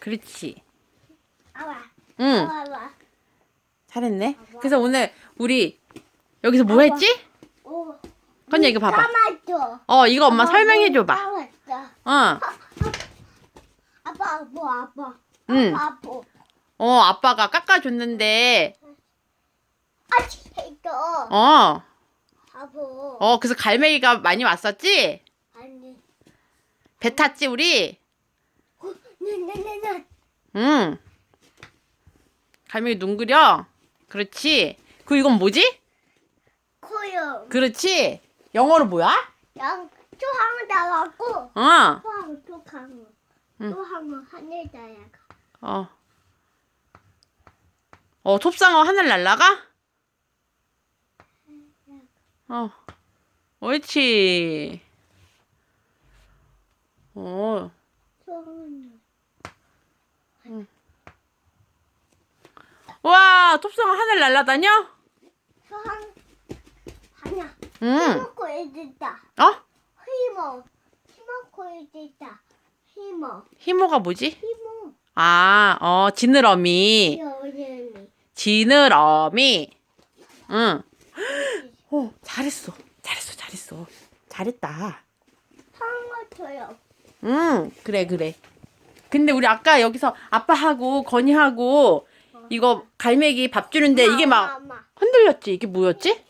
그렇지. 아와. 응, 아와. 잘했네. 그래서 오늘 우리 여기서 뭐 했지? 오. 건야 이거 봐봐. 까맣죠. 어, 이거 엄마 설명해 줘 봐. 까맣죠. 어, 아빠 뭐 아빠. 응. 아빠 뭐. 어, 아빠가 깎아 줬는데, 아치 이거. 어, 아빠. 어, 그래서 갈매기가 많이 왔었지? 아니. 배 탔지, 우리? 응. 갈매기 눈 그려? 그렇지. 그 이건 뭐지? 코요. 그렇지. 영어로 뭐야? 양 초항 나왔고 어, 초항 초항. 응. 초항 하늘 나야가. 어. 어, 톱상어 하늘 날라가? 어. 옳지. 어. 초항. 와, 톱상어 하늘 날라다녀? 초항. 하냐. 응. 힘먹고 있다. 어? 힘어. 힘먹고 있다. 힘어. 희모가 뭐지? 힘어. 아, 어, 지느러미. 여름이. 지느러미. 응. 어, 잘했어. 잘했어, 잘했어. 잘했다. 상어쳐요. 응, 그래, 그래. 근데 우리 아까 여기서 아빠하고 건이하고 이거 갈매기 밥 주는데 이게 막 흔들렸지? 이게 뭐였지?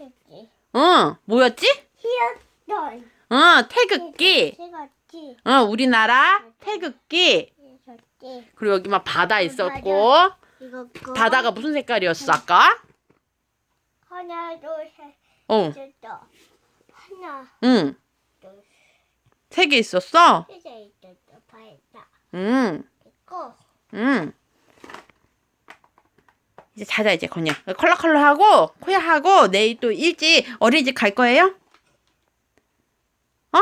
응, 뭐였지? 히었던. 응, 태극기. 찍었지. 응, 우리나라 태극기. 찍었지. 그리고 여기 막 바다 있었고. 이거 거. 바다가 무슨 색깔이었어, 아까? 하나 둘 셋 어, 넷다. 하나 응. 둘 세 개 있었어? 셋 있었다. 응, 있고 응. 이제 자자, 이제 건이야. 컬러 컬러 하고, 코야 하고, 내일 또 일찍 어린이집 갈 거예요? 어?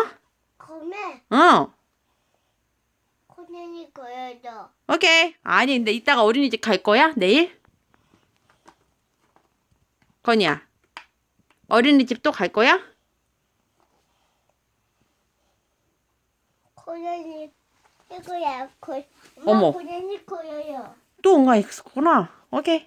검에 어. 코nen이 거여도 오케이. 아니, 근데 이따가 어린이집 갈 거야? 내일? 건이야. 어린이집 또 갈 거야? 코nen이 이거야 코. 어머. 코nen이 거여요. 또 온가 있었구나. 오케이.